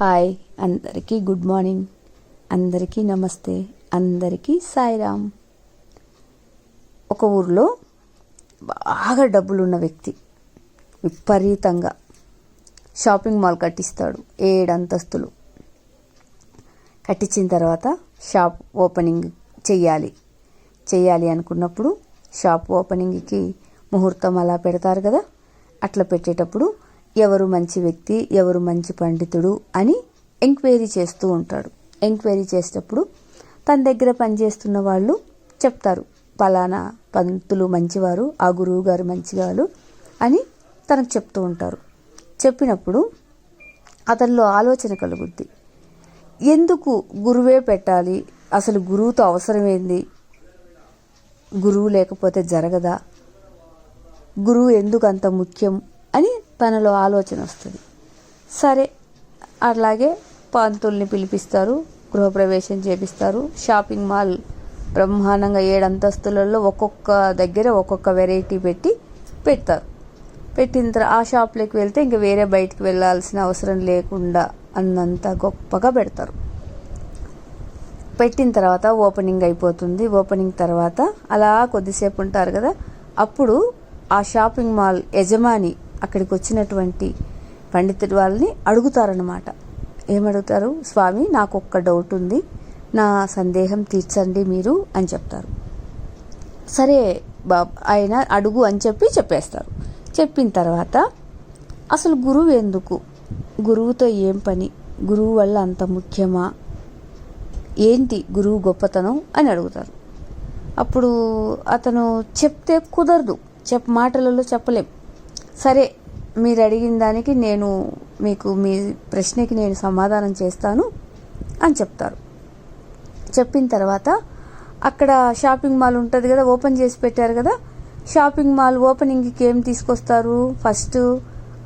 Hi అందరికీ good morning. అందరికీ నమస్తే. అందరికీ సాయిరామ్. ఒక ఊర్లో బాగా డబ్బులున్న వ్యక్తి విపరీతంగా షాపింగ్ మాల్ కట్టిస్తాడు ఏడు అంతస్తులు కట్టించిన తర్వాత షాప్ ఓపెనింగ్ చెయ్యాలి. చెయ్యాలి అనుకున్నప్పుడు షాప్ ఓపెనింగ్కి ముహూర్తం అలా పెడతారు కదా? అట్లా పెట్టేటప్పుడు ఎవరు మంచి వ్యక్తి ఎవరు మంచి పండితుడు అని ఎంక్వైరీ చేస్తూ ఉంటాడు. ఎంక్వైరీ చేసేటప్పుడు తన దగ్గర పనిచేస్తున్న వాళ్ళు చెప్తారు పలానా పంతులు మంచివారు ఆ గురువు గారు మంచివారు అని తనకు చెప్తూ ఉంటారు. చెప్పినప్పుడు అతనిలో ఆలోచన కలుగుద్ది. ఎందుకు గురువే పెట్టాలి? అసలు గురువుతో అవసరం ఏంది గురువు లేకపోతే జరగదా? గురువు ఎందుకు అంత ముఖ్యం? అని తనలో ఆలోచన వస్తుంది. సరే అలాగే పంతుల్ని పిలిపిస్తారు గృహప్రవేశం చేపిస్తారు. షాపింగ్ మాల్ బ్రహ్మాండంగా ఏడు అంతస్తులలో ఒక్కొక్క దగ్గర ఒక్కొక్క వెరైటీ పెట్టి పెడతారు. పెట్టిన తర్వాత ఆ షాప్లోకి వెళ్తే ఇంకా వేరే బయటికి వెళ్ళాల్సిన అవసరం లేకుండా అన్నంత గొప్పగా పెడతారు. పెట్టిన తర్వాత ఓపెనింగ్ అయిపోతుంది. ఓపెనింగ్ తర్వాత అలా కొద్దిసేపు ఉంటారు కదా అప్పుడు ఆ షాపింగ్ మాల్ యజమాని అక్కడికి వచ్చినటువంటి పండితుడి వాళ్ళని అడుగుతారనమాట ఏమడుగుతారు? స్వామి నాకు ఒక్క డౌట్ ఉంది. నా సందేహం తీర్చండి మీరు అని చెప్తారు. సరే బాబు ఆయన అడుగు అని చెప్పి చెప్పేస్తారు. చెప్పిన తర్వాత అసలు గురువు ఎందుకు? గురువుతో ఏం పని? గురువు వల్ల అంత ముఖ్యమా? ఏంటి గురువు గొప్పతనం? అని అడుగుతారు. అప్పుడు అతను చెప్తే కుదరదు. చెప్ మాటలలో చెప్పలేం. సరే మీరు అడిగిన దానికి నేను మీకు మీ ప్రశ్నకి నేను సమాధానం చేస్తాను అని చెప్తారు. చెప్పిన తర్వాత అక్కడ షాపింగ్ మాల్ ఉంటుంది కదా ఓపెన్ చేసి పెట్టారు కదా షాపింగ్ మాల్ ఓపెనింగ్కి ఏం తీసుకొస్తారు? ఫస్ట్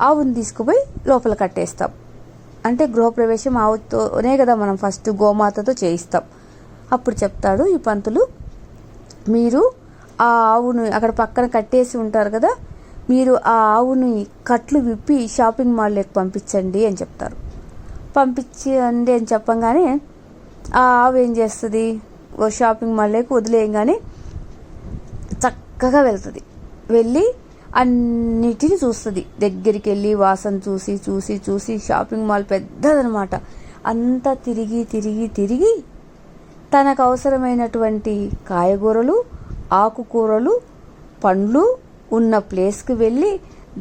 ఆవుని తీసుకుపోయి లోపల కట్టేస్తాం. అంటే గృహప్రవేశం ఆవుతోనే కదా మనం ఫస్ట్ గోమాతతో చేయిస్తాం. అప్పుడు చెప్తాడు ఈ పంతులు మీరు ఆ ఆవును అక్కడ పక్కన కట్టేసి ఉంటారు కదా మీరు ఆ ఆవుని కట్లు విప్పి షాపింగ్ మాల్లోకి పంపించండి అని చెప్తారు. పంపించండి అని చెప్పంగానే ఆ ఆవు ఏం చేస్తుంది? ఓ షాపింగ్ మాల్లోకి వదిలేయంగానే చక్కగా వెళ్తుంది. వెళ్ళి అన్నిటిని చూస్తుంది. దగ్గరికి వెళ్ళి వాసన చూసి చూసి చూసి షాపింగ్ మాల్ పెద్దదనమాట. అంతా తిరిగి తిరిగి తిరిగి తనకు అవసరమైనటువంటి కాయగూరలు ఆకుకూరలు పండ్లు ఉన్న ప్లేస్కి వెళ్ళి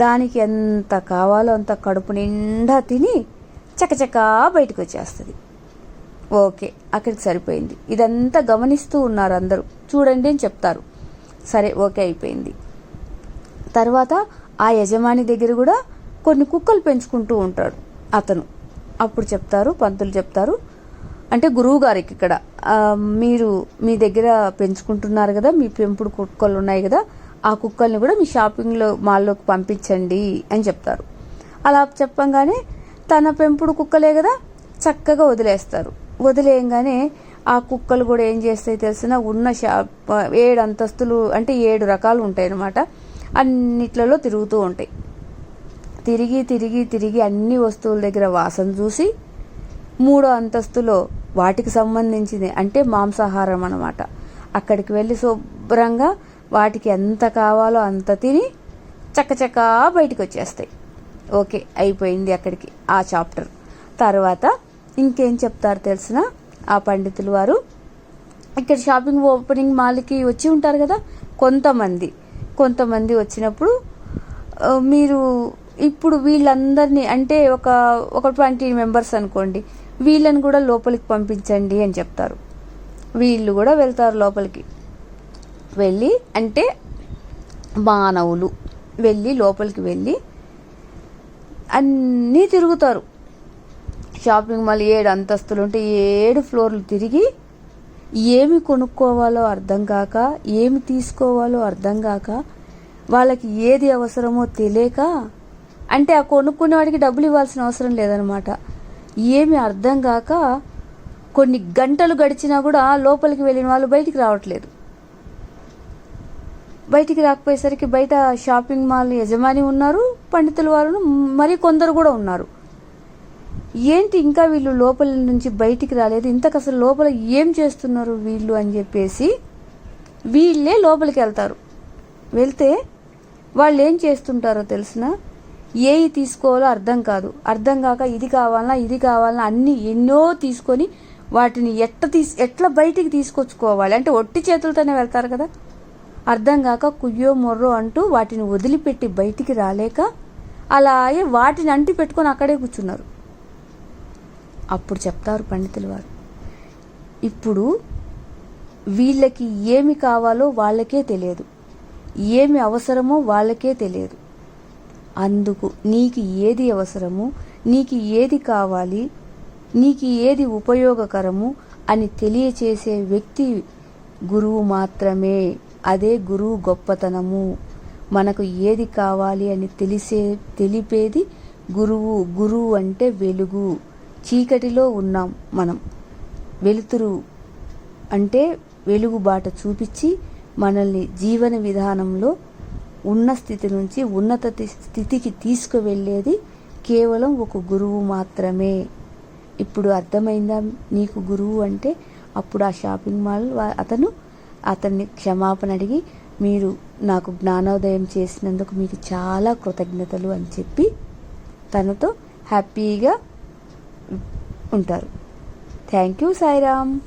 దానికి ఎంత కావాలో అంత కడుపు నిండా తిని చకచకా బయటకు వచ్చేస్తుంది ఓకే అక్కడికి సరిపోయింది. ఇదంతా గమనిస్తూ ఉన్నారు అందరూ. చూడండి అని చెప్తారు. సరే ఓకే అయిపోయింది. తర్వాత ఆ యజమాని దగ్గర కూడా కొన్ని కుక్కలు పెంచుకుంటూ ఉంటాడు అతను. అప్పుడు చెప్తారు పంతులు చెప్తారు. అంటే గురువు గారికి ఇక్కడ మీరు మీ దగ్గర పెంచుకుంటున్నారు కదా మీ పెంపుడు కుక్కలు ఉన్నాయి కదా ఆ కుక్కల్ని కూడా మీ షాపింగ్లో మాల్లోకి పంపించండి అని చెప్తారు. అలా చెప్పంగానే తన పెంపుడు కుక్కలే కదా చక్కగా వదిలేస్తారు. వదిలేయంగానే ఆ కుక్కలు కూడా ఏం చేస్తాయి తెలిసిన ఉన్న షాప్ ఏడు అంతస్తులు అంటే ఏడు రకాలు ఉంటాయి అన్నమాట అన్నిట్లలో తిరుగుతూ ఉంటాయి. తిరిగి తిరిగి తిరిగి అన్ని వస్తువుల దగ్గర వాసన చూసి మూడో అంతస్తులో వాటికి సంబంధించింది అంటే మాంసాహారం అన్నమాట. అక్కడికి వెళ్ళి శుభ్రంగా వాటికి ఎంత కావాలో అంత తిని చక్కచక్కా బయటికి వచ్చేస్తాయి ఓకే అయిపోయింది అక్కడికి ఆ చాప్టర్. తర్వాత ఇంకేం చెప్తారు తెలిసిన ఆ పండితులు వారు? ఇక్కడ షాపింగ్ ఓపెనింగ్ మాల్కి వచ్చి ఉంటారు కదా కొంతమంది. కొంతమంది వచ్చినప్పుడు మీరు ఇప్పుడు వీళ్ళందరినీ అంటే ఒక ఒక ట్వంటీ మెంబర్స్ అనుకోండి వీళ్ళని కూడా లోపలికి పంపించండి అని చెప్తారు. వీళ్ళు కూడా వెళ్తారు లోపలికి. వెళ్ళి అంటే మానవులు వెళ్ళి లోపలికి వెళ్ళి అన్నీ తిరుగుతారు. షాపింగ్ మాల్ ఏడు అంతస్తులు ఉంటే ఏడు ఫ్లోర్లు తిరిగి ఏమి కొనుక్కోవాలో అర్థం కాక ఏమి తీసుకోవాలో అర్థం కాక వాళ్ళకి ఏది అవసరమో తెలియక అంటే ఆ కొనుక్కునే వాడికి డబ్బులు ఇవ్వాల్సిన అవసరం లేదనమాట. ఏమి అర్థం కాక కొన్ని గంటలు గడిచినా కూడా లోపలికి వెళ్ళిన వాళ్ళు బయటికి రావట్లేదు. బయటికి రాకపోయేసరికి బయట షాపింగ్ మాల్ యజమాని ఉన్నారు పండితుల వారు మరి కొందరు కూడా ఉన్నారు. ఏంటి ఇంకా వీళ్ళు లోపల నుంచి బయటికి రాలేదు? ఇంతకు అసలు లోపల ఏం చేస్తున్నారు వీళ్ళు అని చెప్పేసి వీళ్ళే లోపలికి వెళ్తారు. వెళ్తే వాళ్ళు ఏం చేస్తుంటారో తెలిసిన? ఏవి తీసుకోవాలో అర్థం కాదు. అర్థం కాక ఇది కావాలన్నా ఇది కావాలన్నా అన్ని ఎన్నో తీసుకొని వాటిని ఎట్ట తీసి ఎట్లా బయటికి తీసుకొచ్చుకోవాలి? అంటే ఒట్టి చేతులతోనే వెళ్తారు కదా? అర్థం కాక కుయ్యో మొర్రో అంటూ వాటిని వదిలిపెట్టి బయటికి రాలేక అలాగే వాటిని అంటి పెట్టుకొని అక్కడే కూర్చున్నారు. అప్పుడు చెప్తారు పండితులు వారు ఇప్పుడు వీళ్ళకి ఏమి కావాలో వాళ్ళకే తెలియదు. ఏమి అవసరమో వాళ్ళకే తెలియదు. అందుకు నీకు ఏది అవసరము నీకు ఏది కావాలి నీకు ఏది ఉపయోగకరము అని తెలియచేసే వ్యక్తి గురువు మాత్రమే. అదే గురువు గొప్పతనము. మనకు ఏది కావాలి అని తెలిసే తెలిపేది గురువు. గురువు అంటే వెలుగు. చీకటిలో ఉన్నాం మనం. వెలుతురు అంటే వెలుగు బాట చూపించి మనల్ని జీవన విధానంలో ఉన్న స్థితి నుంచి ఉన్నత స్థితికి తీసుకువెళ్ళేది కేవలం ఒక గురువు మాత్రమే. ఇప్పుడు అర్థమైందా నీకు గురువు అంటే? అప్పుడు ఆ షాపింగ్ మాల్ అతను అతన్ని క్షమాపణ అడిగి మీరు నాకు జ్ఞానోదయం చేసినందుకు మీకు చాలా కృతజ్ఞతలు అని చెప్పి తనతో హ్యాపీగా ఉంటారు. Thank you Sairam.